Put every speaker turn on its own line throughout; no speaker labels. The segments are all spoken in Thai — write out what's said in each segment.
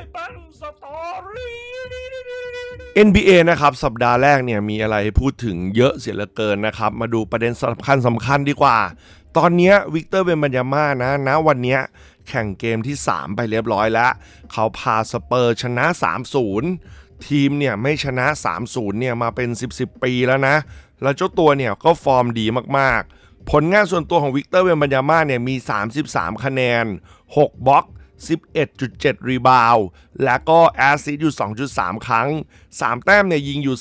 ายบันสตอรี่
NBA นะครับสัปดาห์แรกเนี่ยมีอะไรพูดถึงเยอะเสียเหลือเกินนะครับ มาดูประเด็นสำคัญสำคัญดีกว่า ตอนนี้วิกเตอร์เบนบัญญาม่านะนะวันนี้แข่งเกมที่ 3 ไปเรียบร้อยแล้ว เขาพาสเปอร์ชนะ 3-0 ทีมเนี่ยไม่ชนะ 3-0เนี่ยมาเป็น 10 10 ปีแล้วนะ แล้วเจ้าตัวเนี่ยก็ฟอร์มดีมากๆ ผลงานส่วนตัวของวิกเตอร์เบนบัญญาม่าเนี่ยมี 33 คะแนน 6บล็อก 11.7 รีบาวและก็แอสซิสต์อยู่ 2.3 ครั้ง 3 แต้มเนี่ยยิงอยู่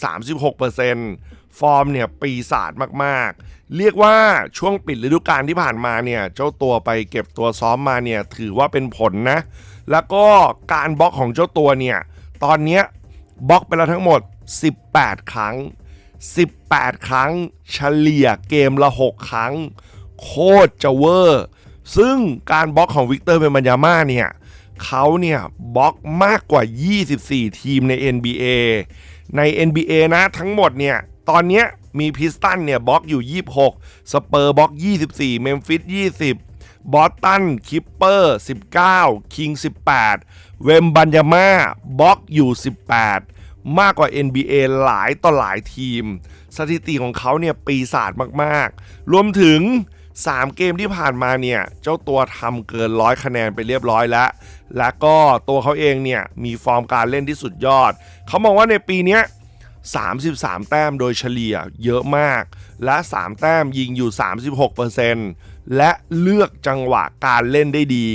36%ฟอร์มเนี่ยปีศาจมากๆ เรียกว่าช่วงปิดฤดูกาลที่ผ่านมาเนี่ย เจ้าตัวไปเก็บตัวซ้อมมาเนี่ย ถือว่าเป็นผลนะ แล้วก็การบล็อกของเจ้าตัวเนี่ย ตอนนี้บล็อกไปแล้วทั้งหมด 18 ครั้ง 18 ครั้ง เฉลี่ยเกมละ 6 ครั้ง โคตรจะเวอร์ ซึ่งการบล็อกของวิกเตอร์เบนบัญญาม่าเนี่ยเขาเนี่ยบล็อกมากกว่า 24 ทีมใน NBA ใน NBA นะทั้งหมดเนี่ย ตอนนี้มีพิสตันเนี่ยบล็อกอยู่ 26 สเปอร์บล็อก 24 เมมฟิส 20บอสตันคิปเปอร์19 คิง 18 เวมบัญญาม่าบล็อกอยู่ 18 มากกว่า NBA หลายต่อหลายทีม สถิติของเขาเนี่ยปีศาจมากๆ รวมถึง 3 เกมที่ผ่านมาเนี่ยเจ้าตัวทำเกินร้อยคะแนนไปเรียบร้อยแล้ว และก็ตัวเขาเองเนี่ยมีฟอร์มการเล่นที่สุดยอด เขามองว่าในปีนี้33 แต้มโดยเฉลี่ยเยอะมาก และ 3 แต้มยิงอยู่ 36%และเลือกจังหวะการเล่นได้ดี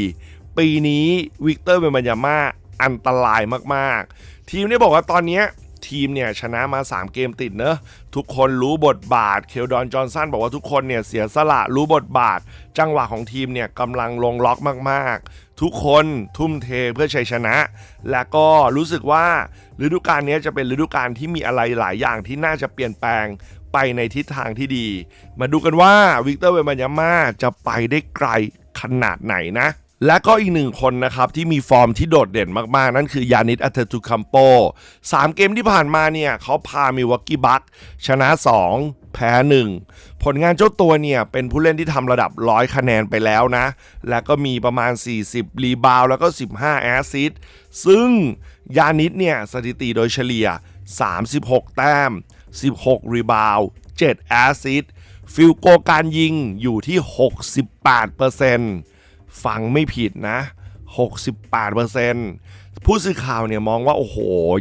ปีนี้วิกเตอร์เบนบัญญาม่าอันตรายมาก ๆ ทีมเนี่ยบอกว่าตอนนี้ ทีมเนี่ยชนะมา 3 เกมติดเนอะทุกคนรู้บทบาท เคลดอนจอห์นสันบอกว่าทุกคนเนี่ยเสียสละรู้บทบาท จังหวะของทีมเนี่ยกำลังลงล็อกมากๆ ทุกคนทุ่มเทเพื่อชัยชนะ และก็รู้สึกว่าฤดูกาลนี้จะเป็นฤดูกาลที่มีอะไรหลายอย่างที่น่าจะเปลี่ยนแปลงไปในทิศทางที่ดี มาดูกันว่าวิกเตอร์เวมันยาม่าจะไปได้ไกลขนาดไหนนะ และก็อีกหนึ่งคนนะครับ ที่มีฟอร์มที่โดดเด่นมาก ๆ นั่นคือยานิดอัตตุคัมโปสามเกมที่ผ่านมาเนี่ยเขาพามิวอกกี้บัคชนะ 2 แพ้ 1 ผลงานเจ้าตัวเนี่ย เป็นผู้เล่นที่ทำระดับ100คะแนนไปแล้วนะ และก็มีประมาณ 40 รีบาวด์แล้วก็ 15 แอสซิสต์ซึ่งยานิดเนี่ย สถิติโดยเฉลี่ย 36 แต้ม 16 รีบาว 7 แอสซิสต์ฟิลโกการยิงอยู่ที่ 68% ฟังไม่ผิดนะ 68%ผู้สื่อข่าวเนี่ยมองว่าโอ้โห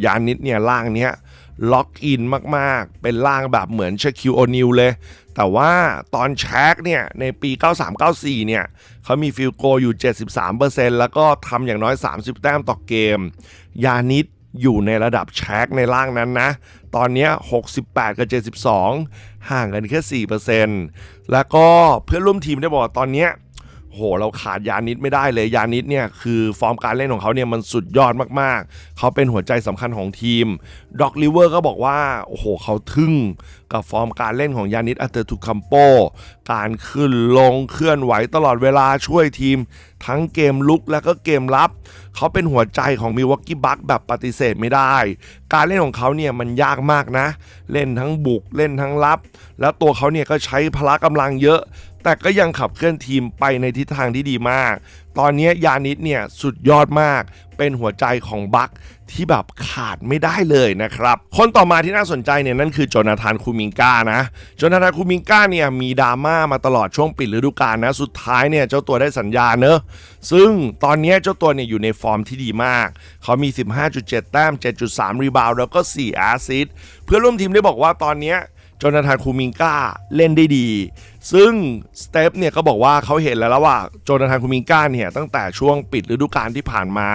ยานิดเนี่ยล่างเนี้ยล็อกอินมาก ๆ เป็นล่างแบบเหมือนเชคิวโอนิลเลย แต่ว่าตอนแชกเนี่ย ในปี 93-94 เนี่ยเขามีฟิลโกอยู่ 73%แล้วก็ทำอย่างน้อย 30 แต้มต่อเกม ยานิดอยู่ในระดับแชกในล่างนั้นนะ ตอนนี้ 68 กับ 72 ห่างกันแค่ 4%แล้วก็เพื่อนร่วมทีมได้บอกว่าตอนเนี้ย โหเราขาดยานิดไม่ได้เลยยานิดเนี่ยคือฟอร์มการเล่นของเขาเนี่ยมันสุดยอดมากๆ เขาเป็นหัวใจสำคัญของทีมด็อกลิเวอร์ก็บอกว่าโอ้โหเขาทึ่งกับฟอร์มการเล่นของยานิดอัตเตอร์ทุคัมโป การขึ้นลงเคลื่อนไหวตลอดเวลาช่วยทีม ทั้งเกมลุกและก็เกมรับ เขาเป็นหัวใจของมิวอกกี้บัคแบบปฏิเสธไม่ได้ การเล่นของเขาเนี่ยมันยากมากนะ เล่นทั้งบุกเล่นทั้งรับ แล้วตัวเขาเนี่ยก็ใช้พละกำลังเยอะ แต่ก็ยังขับเคลื่อนทีมไปในทิศทางที่ดีมาก ตอนนี้ยานิดเนี่ยสุดยอดมาก เป็นหัวใจของบัคที่แบบขาดไม่ได้เลยนะครับ คนต่อมาที่น่าสนใจเนี่ยนั่นคือโจนาธานคูมิงกานะ โจนาธานคูมิงกาเนี่ยมีดราม่ามาตลอดช่วงปิดฤดูกาลนะ สุดท้ายเนี่ยเจ้าตัวได้สัญญาเนอะ ซึ่งตอนนี้เจ้าตัวเนี่ยอยู่ในฟอร์มที่ดีมาก เขามี 15.7 แต้ม 7.3 รีบาวด์แล้วก็ 4 แอสซิสเพื่อร่วมทีมได้บอกว่าตอนนี้ จนาธานคูมิงกาเล่นได้ดี ซึ่งสเตปเนี่ยก็บอกว่าเขาเห็นแล้วลวว่าโจนาธานคูมิงกาเนี่ยตั้งแต่ช่วงปิดฤดูกาลที่ผ่านมา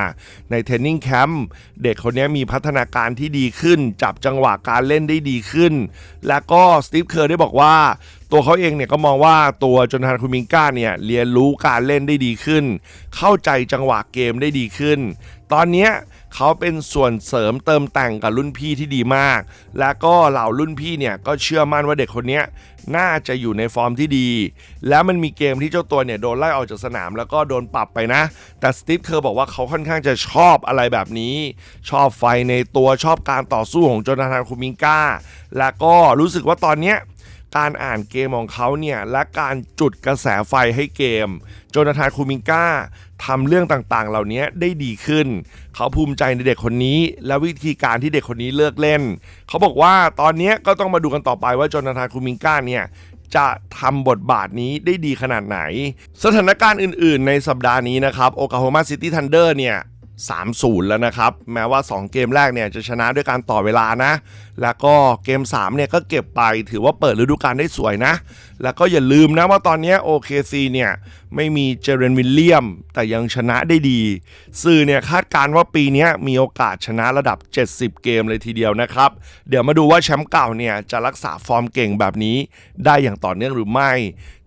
ในเทรนนิ่งแคมป์เด็กคนนี้มีพัฒนาการที่ดีขึ้น จับจังหวะการเล่นได้ดีขึ้น และก็สตีฟเคอร์ได้บอกว่า ตัวเขาเองเนี่ยก็มองว่าตัวจนาธานคูมิงกาเนี่ยเรียนรู้การเล่นได้ดีขึ้น เข้าใจจังหวะเกมได้ดีขึ้น ตอนเนี้ย เขาเป็นส่วนเสริมเติมแต่งกับรุ่นพี่ที่ดีมาก และก็เหล่ารุ่นพี่เนี่ยก็เชื่อมั่นว่าเด็กคนนี้น่าจะอยู่ในฟอร์มที่ดี แล้วมันมีเกมที่เจ้าตัวเนี่ยโดนไล่ออกจากสนามแล้วก็โดนปรับไปนะ แต่สตีฟเคอร์บอกว่าเขาค่อนข้างจะชอบอะไรแบบนี้ ชอบไฟในตัวชอบการต่อสู้ของโจนาธานคูมิงกาและก็รู้สึกว่าตอนเนี้ยการอ่านเกมของเขาเนี่ยและการจุดกระแสไฟให้เกม โจนาธานคูมิงกา ทำเรื่องต่างๆ เหล่านี้ได้ดีขึ้น เขาภูมิใจในเด็กคนนี้ และวิธีการที่เด็กคนนี้เลิกเล่น เขาบอกว่าตอนนี้ก็ต้องมาดูกันต่อไปว่าโจนาธานคูมิงก้าเนี่ยจะทำบทบาทนี้ได้ดีขนาดไหน สถานการณ์อื่นๆ ในสัปดาห์นี้นะครับโอ a าโฮมาซิตี้ทันเดอร์เนี่ย 3-0 แล้วนะครับ แม้ว่า 2 เกมแรกเนี่ยจะชนะด้วยการต่อเวลานะ แล้วก็เกม3เนี่ยก็เก็บไปถือว่าเปิดฤดูกาลได้สวยนะ แล้วก็อย่าลืมนะว่าตอนนี้ OKC เนี่ยไม่มีเจเรนวิลเลียม แต่ยังชนะได้ดี สื่อเนี่ยคาดการณ์ว่าปีนี้มีโอกาสชนะระดับ 70 เกมเลยทีเดียวนะครับ เดี๋ยวมาดูว่าแชมป์เก่าเนี่ยจะรักษาฟอร์มเก่งแบบนี้ได้อย่างต่อเนื่องหรือไม่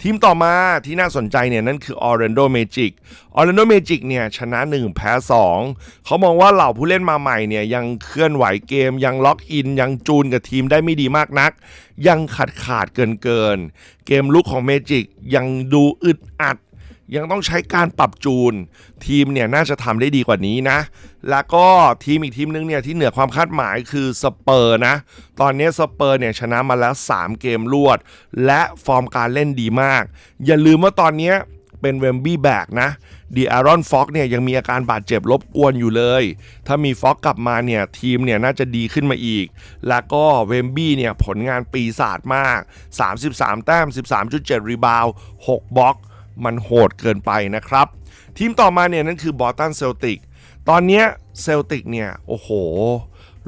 ทีมต่อมาที่น่าสนใจเนี่ยนั่นคือ Orlando Magic Orlando Magic เนี่ยชนะ 1 แพ้ 2 เขามองว่าเหล่าผู้เล่นมาใหม่เนี่ยยังเคลื่อนไหวเกม ยังล็อกอิน ยังจูนกับทีมได้ไม่ดีมากนัก ยังขาดขาดเกินเกิน เกมลุกของเมจิกยังดูอึดอัด ยังต้องใช้การปรับจูน ทีมเนี่ยน่าจะทำได้ดีกว่านี้นะ แล้วก็ทีมอีกทีมนึงเนี่ยที่เหนือความคาดหมายคือสเปอร์นะ ตอนนี้สเปอร์เนี่ยชนะมาแล้ว 3 เกมรวด และฟอร์มการเล่นดีมาก อย่าลืมว่าตอนนี้เป็นเวมบี้แบกนะดีอารอนฟ็อกเนี่ยยังมีอาการบาดเจ็บรบกวนอยู่เลย ถ้ามีฟ็อกกลับมาเนี่ยทีมเนี่ยน่าจะดีขึ้นมาอีก แล้วก็เวมบี้เนี่ยผลงานปีศาจมาก 33 แต้ม 13.7 รีบาว 6บล็อก มันโหดเกินไปนะครับ ทีมต่อมาเนี่ยนั่นคือบอสตันเซลติกตอนนี้เซลติกเนี่ย โอ้โห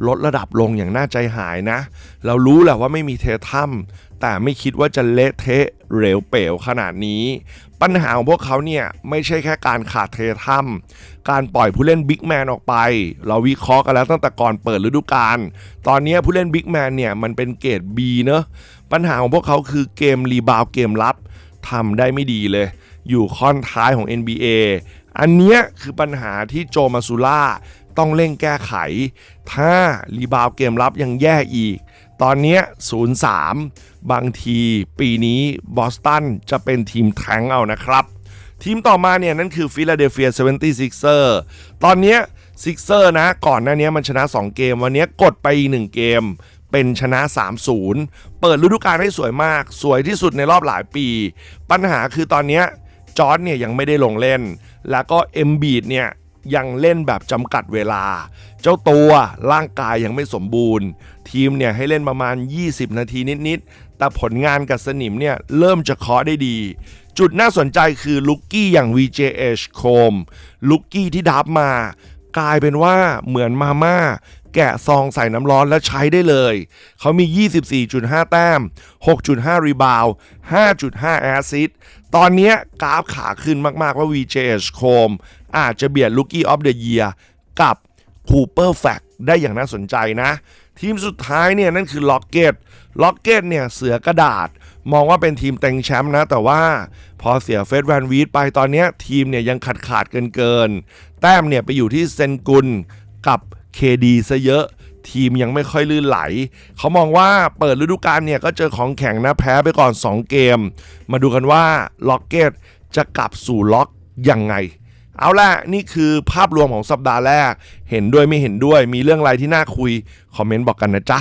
ลดระดับลงอย่างน่าใจหายนะ เรารู้แหละว่าไม่มีเททัมแต่ไม่คิดว่าจะเละเทะเหลวเป๋วขนาดนี้ ปัญหาของพวกเขาเนี่ย ไม่ใช่แค่การขาดเททัมการปล่อยผู้เล่นบิ๊กแมนออกไป เราวิเคราะห์กันแล้วตั้งแต่ก่อนเปิดฤดูกาลตอนนี้ผู้เล่นบิ๊กแมนเนี่ย มันเป็นเกรด B เนอะปัญหาของพวกเขาคือเกมรีบาวเกมรับ ทำได้ไม่ดีเลย อยู่ค่อนท้ายของ NBA อันเนี้ยคือปัญหาที่โจมาซูล่าต้องเร่งแก้ไข ถ้ารีบาวด์เกมรับยังแย่อีก ตอนนี้ย0-3 บางทีปีนี้บอสตันจะเป็นทีมแทงเอานะครับ ทีมต่อมาเนี่ยนั่นคือฟิลาเดลเฟีย 76er ตอนนี้ซิกเซอร์นะก่อนหน้านี้มันชนะ 2 เกม วันนี้กดไปอีก1เกม เป็นชนะ 3-0 เปิดฤดูกาลให้สวยมาก สวยที่สุดในรอบหลายปี ปัญหาคือตอนนี้จอร์ดเนี่ยยังไม่ได้ลงเล่น แล้วก็เอ็มบีดเนี่ยยังเล่นแบบจำกัดเวลา เจ้าตัวร่างกายยังไม่สมบูรณ์ ทีมเนี่ยให้เล่นประมาณ 20 นาทีนิด ๆ แต่ผลงานกับสนิมเนี่ยเริ่มจะเคาะได้ดี จุดน่าสนใจคือลุกกี้อย่าง VJH โคม ลุกกี้ที่ดับมา กลายเป็นว่าเหมือนมาม่า แกะซองใส่น้ำร้อนแล้วใช้ได้เลย เขามี 24.5 แต้ม 6.5 รีบาวด์5.5 แอซิสตอนนี้กราฟขาขึ้นมากๆว่า VJH โคมอาจจะเบียด Rookie of the Year กับ Cooper f a c ได้อย่างน่าสนใจนะ ทีมสุดท้ายเนี่ยนั่นคือ Rocket Rocket เก็ตเนี่ยเสือกระดาษ มองว่าเป็นทีมเต็งแชมป์นะ แต่ว่าพอเสียเฟสแวนวีดไปตอนนี้ทีมเนี่ยยังขาดขาดเกินเกินๆแต้มเนี่ยไปอยู่ที่เซนกุลกับ KD ซะเยอะ ทีมยังไม่ค่อยลื่นไหล เขามองว่าเปิดฤดูกาลเนี่ยก็เจอของแข็งนะแพ้ไปก่อน 2 เกม มาดูกันว่าล็อกเก็ตจะกลับสู่ล็อกยังไง เอาล่ะ นี่คือภาพรวมของสัปดาห์แรก เห็นด้วยไม่เห็นด้วยมีเรื่องอะไรที่น่าคุย คอมเมนต์บอกกันนะจ๊ะ